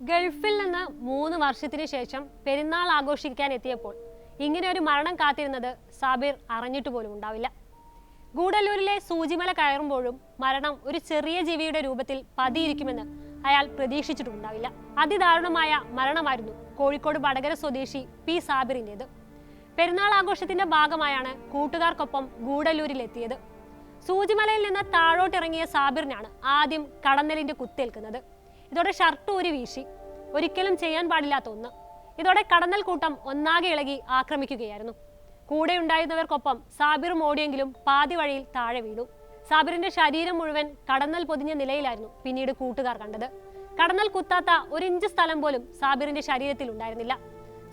ഗൾഫിൽ നിന്ന് മൂന്ന് വർഷത്തിന് ശേഷം പെരുന്നാൾ ആഘോഷിക്കാൻ എത്തിയപ്പോൾ ഇങ്ങനെ ഒരു മരണം കാത്തിരുന്നത് സാബിർ അറിഞ്ഞിട്ട് പോലും ഉണ്ടാവില്ല. ഗൂഡല്ലൂരിലെ സൂചിമല കയറുമ്പോഴും മരണം ഒരു ചെറിയ ജീവിയുടെ രൂപത്തിൽ പതിയിരിക്കുമെന്ന് അയാൾ പ്രതീക്ഷിച്ചിട്ടുണ്ടാവില്ല അതിദാരുണമായ മരണമായിരുന്നു കോഴിക്കോട് വടകര സ്വദേശി പി സാബിറിന്റെത്. പെരുന്നാൾ ആഘോഷത്തിന്റെ ഭാഗമായാണ് കൂട്ടുകാർക്കൊപ്പം ഗൂഡല്ലൂരിലെത്തിയത്. സൂചിമലയിൽ നിന്ന് താഴോട്ടിറങ്ങിയ സാബിറിനാണ് ആദ്യം കടന്നലിന്റെ കുത്തേൽക്കുന്നത്. ഇതോടെ ഷർട്ട് ഊരി വീശി. ഒരിക്കലും ചെയ്യാൻ പാടില്ലാത്ത ഒന്ന്. ഇതോടെ കടന്നൽ കൂട്ടം ഒന്നാകെ ഇളകി ആക്രമിക്കുകയായിരുന്നു. കൂടെ ഉണ്ടായിരുന്നവർക്കൊപ്പം സാബിറും ഓടിയെങ്കിലും പാതി വഴിയിൽ താഴെ വീണു. സാബിറിന്റെ ശരീരം മുഴുവൻ കടന്നൽ പൊതിഞ്ഞ നിലയിലായിരുന്നു പിന്നീട് കൂട്ടുകാർ കണ്ടത്. കടന്നൽ കുത്താത്ത ഒരിഞ്ച് സ്ഥലം പോലും സാബിറിന്റെ ശരീരത്തിൽ ഉണ്ടായിരുന്നില്ല.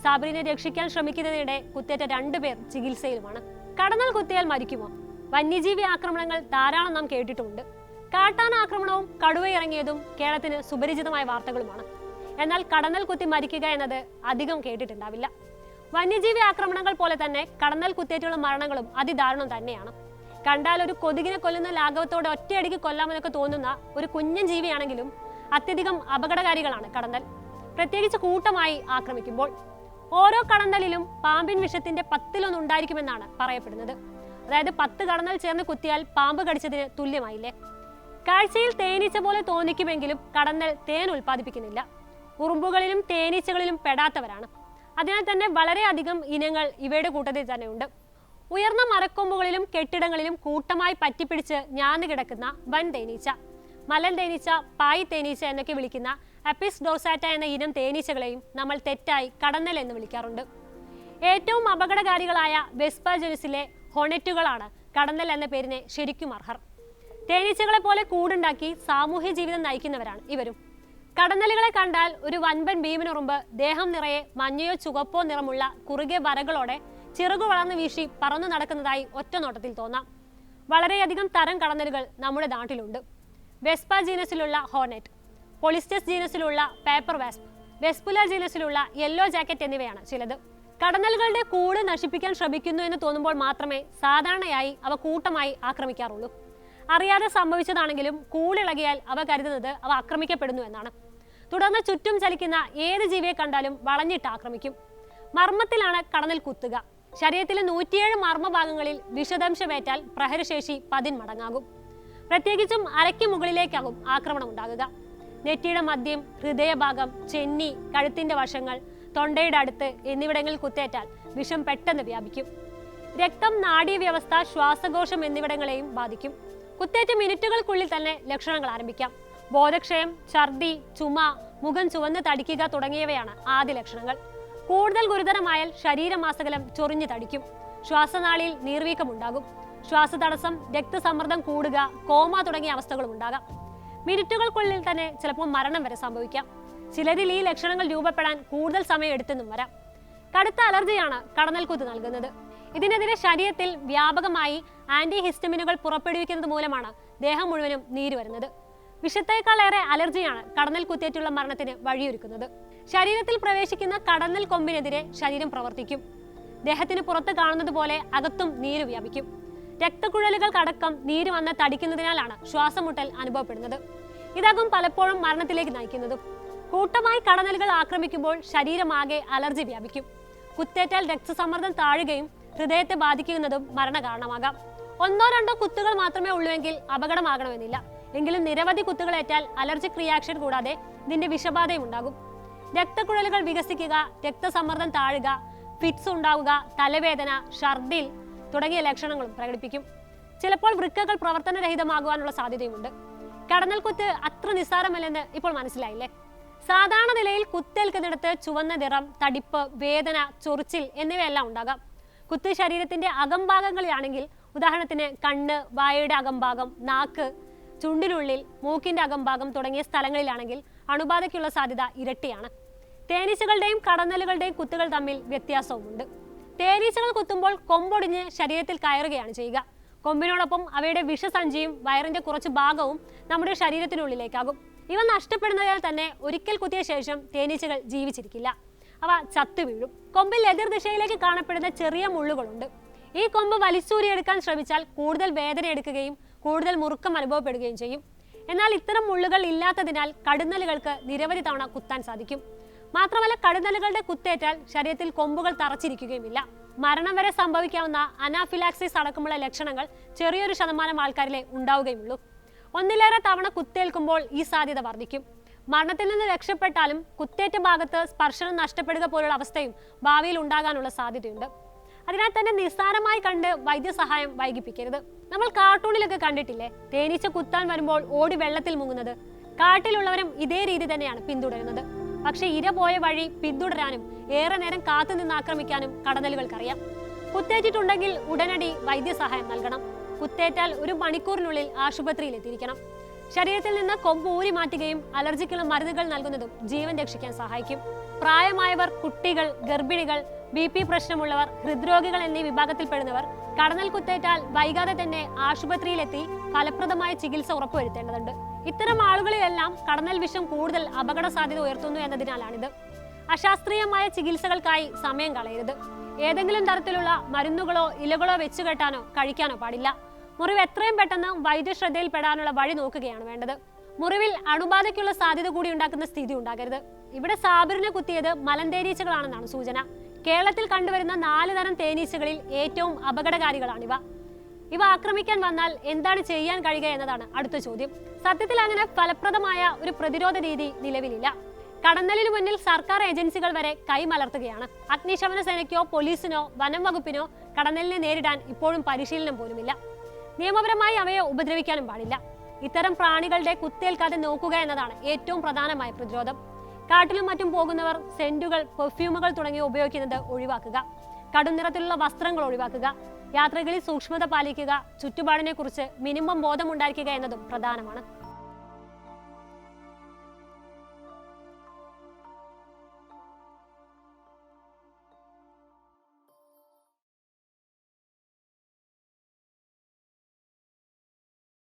സാബിറിനെ രക്ഷിക്കാൻ ശ്രമിക്കുന്നതിനിടെ കുത്തേറ്റ രണ്ടുപേർ ചികിത്സയിലുമാണ്. കടന്നൽ കുത്തിയാൽ മരിക്കുമോ? വന്യജീവി ആക്രമണങ്ങൾ ധാരാളം നാം കേട്ടിട്ടുമുണ്ട്. കാട്ടാന ആക്രമണവും കടുവയിറങ്ങിയതും കേരളത്തിന് സുപരിചിതമായ വാർത്തകളുമാണ്. എന്നാൽ കടന്നൽ കുത്തി മരിക്കുക എന്നത് അധികം കേട്ടിട്ടുണ്ടാവില്ല. വന്യജീവി ആക്രമണങ്ങൾ പോലെ തന്നെ കടന്നൽ കുത്തേറ്റുള്ള മരണങ്ങളും അതിദാരുണം തന്നെയാണ്. കണ്ടാൽ ഒരു കൊതുകിനെ കൊല്ലുന്ന ലാഘവത്തോടെ ഒറ്റയടിക്ക് കൊല്ലാമെന്നൊക്കെ തോന്നുന്ന ഒരു കുഞ്ഞൻ ജീവിയാണെങ്കിലും അത്യധികം അപകടകാരികളാണ് കടന്നൽ. പ്രത്യേകിച്ച് കൂട്ടമായി ആക്രമിക്കുമ്പോൾ. ഓരോ കടന്നലിലും പാമ്പിൻ വിഷത്തിന്റെ പത്തിലൊന്ന് ഉണ്ടായിരിക്കുമെന്നാണ് പറയപ്പെടുന്നത്. അതായത് പത്ത് കടന്നൽ ചേർന്ന് കുത്തിയാൽ പാമ്പ് കടിച്ചതിന് തുല്യമായില്ലേ? കാഴ്ചയിൽ തേനീച്ച പോലെ തോന്നിക്കുമെങ്കിലും കടന്നൽ തേൻ ഉൽപ്പാദിപ്പിക്കുന്നില്ല. ഉറുമ്പുകളിലും തേനീച്ചകളിലും പെടാത്തവരാണ്. അതിനാൽ തന്നെ വളരെയധികം ഇനങ്ങൾ ഇവയുടെ കൂട്ടത്തിൽ തന്നെയുണ്ട് ഉയർന്ന മരക്കൊമ്പുകളിലും കെട്ടിടങ്ങളിലും കൂട്ടമായി പറ്റിപ്പിടിച്ച് ഞാൻ കിടക്കുന്ന വൻ തേനീച്ച മലൻ തേനീച്ച പായ് തേനീച്ച എന്നൊക്കെ വിളിക്കുന്ന അപ്പിസ് ഡോസാറ്റ എന്ന ഇനം തേനീച്ചകളെയും നമ്മൾ തെറ്റായി കടന്നൽ എന്ന് വിളിക്കാറുണ്ട്. ഏറ്റവും അപകടകാരികളായ വെസ്പ ജനുസിലെ ഹൊണറ്റുകളാണ് കടന്നൽ എന്ന പേരിനെ ശരിക്കും അർഹർ. തേനീച്ചകളെ പോലെ കൂടുണ്ടാക്കി സാമൂഹ്യ ജീവിതം നയിക്കുന്നവരാണ് ഇവരും. കടന്നലുകളെ കണ്ടാൽ ഒരു വൻപൻ ഭീമനുറുമ്പ് ദേഹം നിറയെ മഞ്ഞയോ ചുവപ്പോ നിറമുള്ള കുറുകെ വരകളോടെ ചിറകു വളർന്നു വീശി പറന്നു നടക്കുന്നതായി ഒറ്റ നോട്ടത്തിൽ തോന്നാം. വളരെയധികം തരം കടന്നലുകൾ നമ്മുടെ നാട്ടിലുണ്ട്. വെസ്പ ജീനസിലുള്ള ഹോർനെറ്റ് പൊളിസ്റ്റസ് ജീനസിലുള്ള പേപ്പർ വാസ്പ് വെസ്പുല ജീനസിലുള്ള യെല്ലോ ജാക്കറ്റ് എന്നിവയാണ് ചിലത്. കടന്നലുകളുടെ കൂട് നശിപ്പിക്കാൻ ശ്രമിക്കുന്നു എന്ന് തോന്നുമ്പോൾ മാത്രമേ സാധാരണയായി അവ കൂട്ടമായി ആക്രമിക്കാറുള്ളൂ. അറിയാതെ സംഭവിച്ചതാണെങ്കിലും കൂളിളകിയാൽ അവ കരുതുന്നത് അവ ആക്രമിക്കപ്പെടുന്നു എന്നാണ്. തുടർന്ന് ചുറ്റും ചലിക്കുന്ന ഏത് ജീവിയെ കണ്ടാലും വളഞ്ഞിട്ട് ആക്രമിക്കും. മർമ്മത്തിലാണ് കടന്നിൽ കുത്തുക. ശരീരത്തിലെ നൂറ്റിയേഴ് മർമ്മഭാഗങ്ങളിൽ വിഷദംശമേറ്റാൽ പ്രഹരശേഷി പതിന്മടങ്ങാകും. പ്രത്യേകിച്ചും അരയ്ക്ക് മുകളിലേക്കാകും ആക്രമണം ഉണ്ടാകുക. നെറ്റിയുടെ മദ്യം ഹൃദയഭാഗം ചെന്നി കഴുത്തിന്റെ വശങ്ങൾ തൊണ്ടയുടെ അടുത്ത് എന്നിവിടങ്ങളിൽ കുത്തേറ്റാൽ വിഷം പെട്ടെന്ന് വ്യാപിക്കും. രക്തം നാഡീവ്യവസ്ഥ ശ്വാസകോശം എന്നിവിടങ്ങളെയും ബാധിക്കും. കുത്തേറ്റ മിനിറ്റുകൾക്കുള്ളിൽ തന്നെ ലക്ഷണങ്ങൾ ആരംഭിക്കാം. ബോധക്ഷയം ഛർദി ചുമ മുഖം ചുവന്ന് തടിക്കുക തുടങ്ങിയവയാണ് ആദ്യ ലക്ഷണങ്ങൾ. കൂടുതൽ ഗുരുതരമായാൽ ശരീരമാസകലം ചൊറിഞ്ഞു തടിക്കും. ശ്വാസനാളിയിൽ നീർവീക്കമുണ്ടാകും ശ്വാസതടസ്സം രക്തസമ്മർദ്ദം കൂടുക കോമ തുടങ്ങിയ അവസ്ഥകളും ഉണ്ടാകാം. മിനിറ്റുകൾക്കുള്ളിൽ തന്നെ ചിലപ്പോൾ മരണം വരെ സംഭവിക്കാം. ചിലരിൽ ഈ ലക്ഷണങ്ങൾ രൂപപ്പെടാൻ കൂടുതൽ സമയം എടുത്തെന്നും വരാം. കടുത്ത അലർജിയാണ് കടന്നൽക്കുത്ത് നൽകുന്നത്. ഇതിനെതിരെ ശരീരത്തിൽ വ്യാപകമായി ആന്റി ഹിസ്റ്റമിനുകൾ പുറപ്പെടുവിക്കുന്നത് മൂലമാണ് ദേഹം മുഴുവനും നീര് വരുന്നത്. വിഷത്തേക്കാളേറെ അലർജിയാണ് കടന്നൽ കുത്തേറ്റുള്ള മരണത്തിന് വഴിയൊരുക്കുന്നത്. ശരീരത്തിൽ പ്രവേശിക്കുന്ന കടന്നൽ കൊമ്പിനെതിരെ ശരീരം പ്രവർത്തിക്കും. ദേഹത്തിന് പുറത്ത് കാണുന്നത് പോലെ അകത്തും നീര് വ്യാപിക്കും. രക്തക്കുഴലുകൾക്കടക്കം നീര് വന്ന് തടിക്കുന്നതിനാലാണ് ശ്വാസമുട്ടൽ അനുഭവപ്പെടുന്നത്. ഇതാകും പലപ്പോഴും മരണത്തിലേക്ക് നയിക്കുന്നതും. കൂട്ടമായി കടന്നലുകൾ ആക്രമിക്കുമ്പോൾ ശരീരമാകെ അലർജി വ്യാപിക്കും. കുത്തേറ്റാൽ രക്തസമ്മർദ്ദം താഴുകയും ഹൃദയത്തെ ബാധിക്കുന്നതും മരണകാരണമാകാം. ഒന്നോ രണ്ടോ കുത്തുകൾ മാത്രമേ ഉള്ളൂവെങ്കിൽ അപകടമാകണമെന്നില്ല. എങ്കിലും നിരവധി കുത്തുകളേറ്റാൽ അലർജിക് റിയാക്ഷൻ കൂടാതെ ഇതിന്റെ വിഷബാധയും ഉണ്ടാകും. രക്തക്കുഴലുകൾ വികസിക്കുക രക്തസമ്മർദ്ദം താഴുക ഫിറ്റ്സ് ഉണ്ടാവുക തലവേദന ഛർദിൽ തുടങ്ങിയ ലക്ഷണങ്ങളും പ്രകടിപ്പിക്കും. ചിലപ്പോൾ വൃക്കകൾ പ്രവർത്തനരഹിതമാകുവാനുള്ള സാധ്യതയുമുണ്ട്. കടന്നൽ കുത്ത് അത്ര നിസ്സാരമല്ലെന്ന് ഇപ്പോൾ മനസ്സിലായില്ലേ? സാധാരണ നിലയിൽ കുത്തേൽക്കുന്നിടത്ത് ചുവന്ന നിറം തടിപ്പ് വേദന ചൊറിച്ചിൽ എന്നിവയെല്ലാം ഉണ്ടാകാം. കുത്ത് ശരീരത്തിന്റെ അകംഭാഗങ്ങളിലാണെങ്കിൽ ഉദാഹരണത്തിന് കണ്ണ് വായയുടെ അകംഭാഗം നാക്ക് ചുണ്ടിനുള്ളിൽ മൂക്കിന്റെ അകംഭാഗം തുടങ്ങിയ സ്ഥലങ്ങളിലാണെങ്കിൽ അണുബാധയ്ക്കുള്ള സാധ്യത ഇരട്ടിയാണ്. തേനീച്ചകളുടെയും കടന്നലുകളുടെയും കുത്തുകൾ തമ്മിൽ വ്യത്യാസവുമുണ്ട്. തേനീച്ചകൾ കുത്തുമ്പോൾ കൊമ്പൊടിഞ്ഞ് ശരീരത്തിൽ കയറുകയാണ് ചെയ്യുക. കൊമ്പിനോടൊപ്പം അവയുടെ വിഷസഞ്ചിയും വയറിന്റെ കുറച്ച് ഭാഗവും നമ്മുടെ ശരീരത്തിനുള്ളിലേക്കാകും. ഇവ നഷ്ടപ്പെടുന്നതിനാൽ തന്നെ ഒരിക്കൽ കുത്തിയ ശേഷം തേനീച്ചകൾ ജീവിച്ചിരിക്കില്ല. അവ ചത്തു വീഴും. കൊമ്പിൽ എതിർ ദിശയിലേക്ക് കാണപ്പെടുന്ന ചെറിയ മുള്ളുകളുണ്ട്. ഈ കൊമ്പ് വലിച്ചൂരിയെടുക്കാൻ ശ്രമിച്ചാൽ കൂടുതൽ വേദന എടുക്കുകയും കൂടുതൽ മുറുക്കം അനുഭവപ്പെടുകയും ചെയ്യും. എന്നാൽ ഇത്തരം മുള്ളുകൾ ഇല്ലാത്തതിനാൽ കടുന്നലുകൾക്ക് നിരവധി തവണ കുത്താൻ സാധിക്കും. മാത്രമല്ല കടുന്നലുകളുടെ കുത്തേറ്റാൽ ശരീരത്തിൽ കൊമ്പുകൾ തറച്ചിരിക്കുകയുമില്ല. മരണം വരെ സംഭവിക്കാവുന്ന അനാഫിലാക്സിസ് അടക്കമുള്ള ലക്ഷണങ്ങൾ ചെറിയൊരു ശതമാനം ആൾക്കാരിലെ ഉണ്ടാവുകയുള്ളൂ. ഒന്നിലേറെ തവണ കുത്തേൽക്കുമ്പോൾ ഈ സാധ്യത വർദ്ധിക്കും. മരണത്തിൽ നിന്ന് രക്ഷപ്പെട്ടാലും കുത്തേറ്റ ഭാഗത്ത് സ്പർശനം നഷ്ടപ്പെടുക പോലുള്ള അവസ്ഥയും ഭാവിയിൽ ഉണ്ടാകാനുള്ള സാധ്യതയുണ്ട്. അതിനാൽ തന്നെ നിസ്സാരമായി കണ്ട് വൈദ്യസഹായം വൈകിപ്പിക്കരുത്. നമ്മൾ കാർട്ടൂണിലൊക്കെ കണ്ടിട്ടില്ലേ? തേനീച്ച കുത്താൻ വരുമ്പോൾ ഓടി വെള്ളത്തിൽ മുങ്ങുന്നത്. കാട്ടിലുള്ളവരും ഇതേ രീതി തന്നെയാണ് പിന്തുടരുന്നത്. പക്ഷെ ഇര പോയ വഴി പിന്തുടരാനും ഏറെ നേരം കാത്തു നിന്ന് ആക്രമിക്കാനും കടന്നലുകൾക്കറിയാം കുത്തേറ്റിട്ടുണ്ടെങ്കിൽ ഉടനടി വൈദ്യസഹായം നൽകണം. കുത്തേറ്റാൽ ഒരു മണിക്കൂറിനുള്ളിൽ ആശുപത്രിയിൽ എത്തിയിരിക്കണം ശരീരത്തിൽ നിന്ന് കൊമ്പ് ഊരി മാറ്റുകയും അലർജിക്കുള്ള മരുന്നുകൾ നൽകുന്നതും ജീവൻ രക്ഷിക്കാൻ സഹായിക്കും. പ്രായമായവർ കുട്ടികൾ ഗർഭിണികൾ ബി പി പ്രശ്നമുള്ളവർ ഹൃദ്രോഗികൾ എന്നീ വിഭാഗത്തിൽപ്പെടുന്നവർ കടന്നൽ കുത്തേറ്റാൽ വൈകാതെ തന്നെ ആശുപത്രിയിലെത്തി ഫലപ്രദമായ ചികിത്സ ഉറപ്പുവരുത്തേണ്ടതുണ്ട്. ഇത്തരം ആളുകളിലെല്ലാം കടന്നൽ വിഷം കൂടുതൽ അപകട സാധ്യത ഉയർത്തുന്നു എന്നതിനാലാണിത്. അശാസ്ത്രീയമായ ചികിത്സകൾക്കായി സമയം കളയരുത്. ഏതെങ്കിലും തരത്തിലുള്ള മരുന്നുകളോ ഇലകളോ വെച്ചുകെട്ടാനോ കഴിക്കാനോ പാടില്ല. മുറിവ് എത്രയും പെട്ടെന്ന് വൈദ്യശ്രദ്ധയിൽപ്പെടാനുള്ള വഴി നോക്കുകയാണ് വേണ്ടത്. മുറിവിൽ അണുബാധയ്ക്കുള്ള സാധ്യത കൂടി ഉണ്ടാക്കുന്ന സ്ഥിതി ഉണ്ടാകരുത്. ഇവിടെ സാബിറിനെ കുത്തിയത് മലന്തേനീച്ചകളാണെന്നാണ് സൂചന. കേരളത്തിൽ കണ്ടുവരുന്ന നാല് തരം തേനീച്ചകളിൽ ഏറ്റവും അപകടകാരികളാണിവ. ഇവ ആക്രമിക്കാൻ വന്നാൽ എന്താണ് ചെയ്യാൻ കഴിയുക എന്നതാണ് അടുത്ത ചോദ്യം. സത്യത്തിൽ അങ്ങനെ ഫലപ്രദമായ ഒരു പ്രതിരോധ രീതി നിലവിലില്ല. കടന്നലിന് മുന്നിൽ സർക്കാർ ഏജൻസികൾ വരെ കൈമലർത്തുകയാണ്. അഗ്നിശമന സേനയ്ക്കോ പോലീസിനോ വനം വകുപ്പിനോ കടന്നലിനെ നേരിടാൻ ഇപ്പോഴും പരിശീലനം പോലുമില്ല. നിയമപരമായി അവയെ ഉപദ്രവിക്കാനും പാടില്ല. ഇത്തരം പ്രാണികളുടെ കുത്തേൽക്കാതെ നോക്കുക എന്നതാണ് ഏറ്റവും പ്രധാനമായ പ്രതിരോധം. കാട്ടിലും മറ്റും പോകുന്നവർ സെന്റുകൾ പെർഫ്യൂമുകൾ തുടങ്ങിയവ ഉപയോഗിക്കുന്നത് ഒഴിവാക്കുക. കടും നിറത്തിലുള്ള വസ്ത്രങ്ങൾ ഒഴിവാക്കുക. യാത്രകളിൽ സൂക്ഷ്മത പാലിക്കുക. ചുറ്റുപാടിനെ കുറിച്ച് മിനിമം ബോധമുണ്ടായിരിക്കുക എന്നതും പ്രധാനമാണ്.